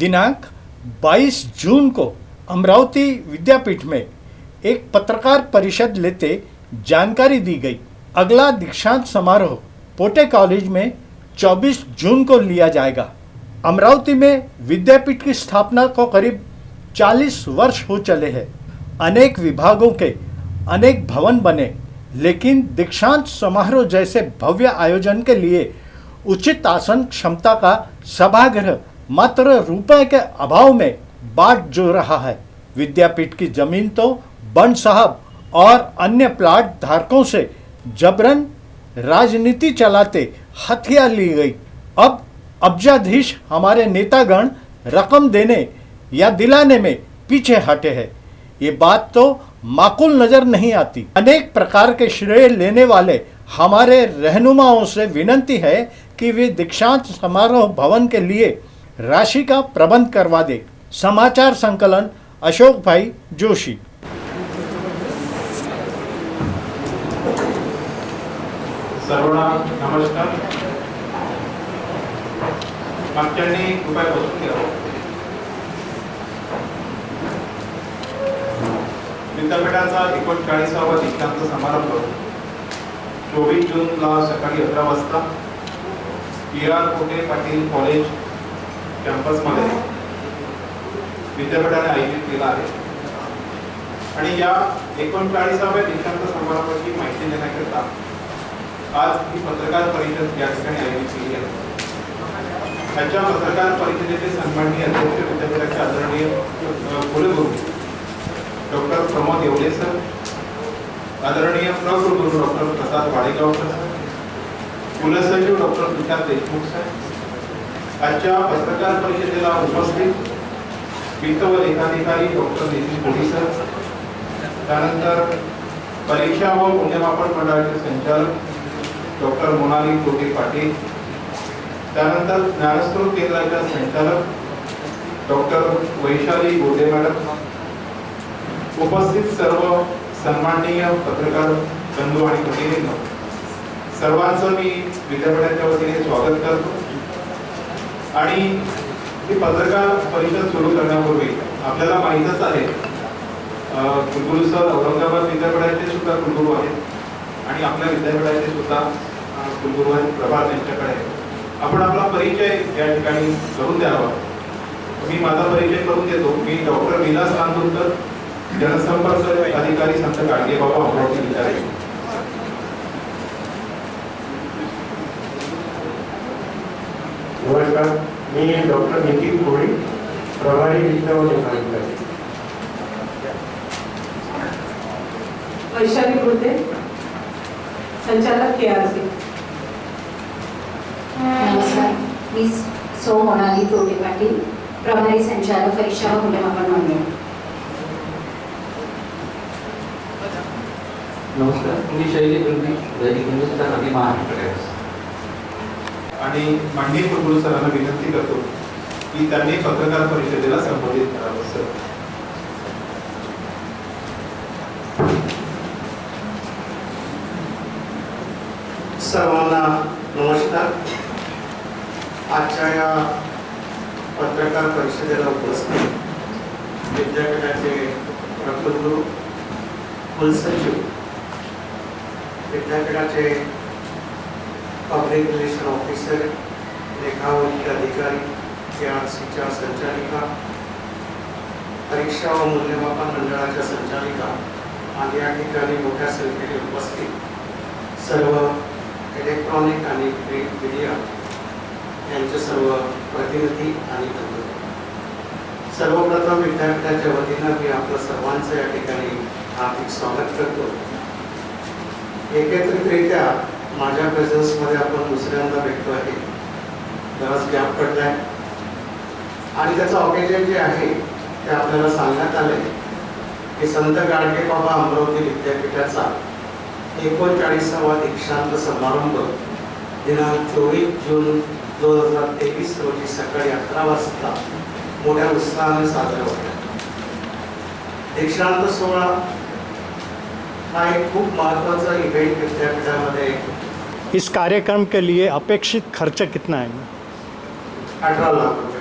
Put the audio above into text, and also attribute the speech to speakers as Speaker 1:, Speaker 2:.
Speaker 1: दिनांक 22 जून को अमरावती विद्यापीठ में एक पत्रकार परिषद लेते जानकारी दी गई। अगला दीक्षांत समारोह पोटे कॉलेज में 24 जून को लिया जाएगा। अमरावती में विद्यापीठ की स्थापना को करीब 40 वर्ष हो चले हैं। अनेक विभागों के अनेक भवन बने, लेकिन दीक्षांत समारोह जैसे भव्य आयोजन के लिए उचित आसन क्षमता का सभागृह मात्र रुपए के अभाव में बाट जो रहा है। विद्यापीठ की ज़मीन तो बंड साहब और अन्य प्लाट धारकों से जबरन राजनीति चलाते हथिया ली गई। अब अब्जाधीश हमारे नेतागण रकम देने या दिलाने में पीछे हटे हैं। ये बात तो माकूल नज़र नहीं आती। अनेक प्रकार के श्रेय लेने वाले हमारे रहनुमाओं से विनती है कि वे दीक्षांत समारोह भवन के लिए राशि का प्रबंध करवा दे। समाचार संकलन अशोक भाई जोशी।
Speaker 2: सर्वांना नमस्कार। मागच्यांनी कृपया बसून घ्या. विद्यापीठाचा एकोणचाळीसावा दीक्षांत समारंभ चोवीस जूनला सकाळी अकरा वाजता. पी आर कोटे पाटील कॉलेज कॅम्पसमध्ये विद्यापीठाने आयोजित केला आहे. आणि या एकोणचाळीसाव्या दीक्षांत समारंभाची माहिती देण्याकरिता आज ही पत्रकार परिषद या ठिकाणी आयोजित केली आहे. त्याच्या पत्रकार परिषदेचे सन्माननीय अध्यक्ष विद्यापीठाचे आदरणीय कुलगुरू डॉक्टर प्रमोद येवले सर आदरणीय प्रकुलगुरू डॉक्टर प्रसाद वाडेगावकर सर कुलसचिव डॉक्टर तुषार देशमुख साहेब आजच्या पत्रकार परिषदेला उपस्थित वित्त व लेखाधिकारी डॉक्टर नितीन कोडी सर त्यानंतर परीक्षा व मूल्यमापन मंडळाचे संचालक डॉक्टर मोनाली कोटे पाटील त्यानंतर ज्ञानस्रोत केंद्राच्या संचालक डॉक्टर वैशाली गोदे मॅडम उपस्थित सर्व सन्माननीय पत्रकार बंधू आणि प्रतिनिधी. सर्वांचं मी विद्यापीठाच्या वतीने स्वागत करतो. आणि ही पत्रकार परिषद सुरू करण्यापूर्वी आपल्याला माहीतच आहे कुलगुरू सर औरंगाबाद विद्यापीठाचे सुद्धा कुलगुरू आहेत आणि आपल्या विद्यापीठाचे सुद्धा कुलगुरू आहेत प्रभात यांच्याकडे आपण आपला परिचय या ठिकाणी करून द्यावा. मी माझा परिचय करून देतो. मी डॉक्टर विलास नांदुरकर जनसंपर्क अधिकारी संत गाडगे बाबा अमरावती विद्यालय
Speaker 3: नमस्कार मी डॉक्टर नितीन कोळी प्रभारी विद्या व लेखाधिकारी
Speaker 4: वैशाली संचालक के आर सी.
Speaker 5: नमस्कार. मी सौ मोनाली तोटे पाटील प्रभारी संचालक परीक्षा व मूल्यमापन मंडळ.
Speaker 6: नमस्कार. मी शैली प्रदीप दैनिक हिंदुस्तान आणि महाराष्ट्र
Speaker 2: आणि माननीय कुलगुरू सरांना विनंती करतो की त्यांनी पत्रकार परिषदेला संबोधित करावं सर.
Speaker 3: सर्वांना नमस्कार. आजच्या या पत्रकार परिषदेला उपस्थित विद्यापीठाचे प्रकुलगुरू कुलसचिव विद्यापीठाचे पब्लिक रिलेशन ऑफिसर लेखावंती अधिकारी के आर सीच्या संचालिका परीक्षा व मूल्यमापन मंडळाच्या संचालिका आणि या ठिकाणी मोठ्या संख्येने उपस्थित सर्व इलेक्ट्रॉनिक आणि प्रिंट मीडिया यांचे सर्व प्रतिनिधी आणि बंधू. सर्वप्रथम विद्यापीठाच्या वतीनं मी आपलं सर्वांचं या ठिकाणी हार्दिक स्वागत करतो. एकत्रितरित्या माझ्या प्रेझन्समध्ये आपण दुसऱ्यांदा भेटतो आहे. बराच गॅप पडलाय. आणि त्याचं ऑकेजन जे आहे ते आपल्याला सांगण्यात आले की संत गाडगे बाबा अमरावती विद्यापीठाचा एकोणचाळीसावा दीक्षांत समारंभ दिनांक चोवीस जून दोन हजार तेवीस रोजी सकाळी अकरा वाजता मोठ्या उत्साहाने साजरा होता. दीक्षांत सोहळा हा एक खूप महत्त्वाचा इव्हेंट विद्यापीठामध्ये.
Speaker 1: इस कार्यक्रम के लिए अपेक्षित खर्च कितना है?
Speaker 3: अठरा लाख रुपये.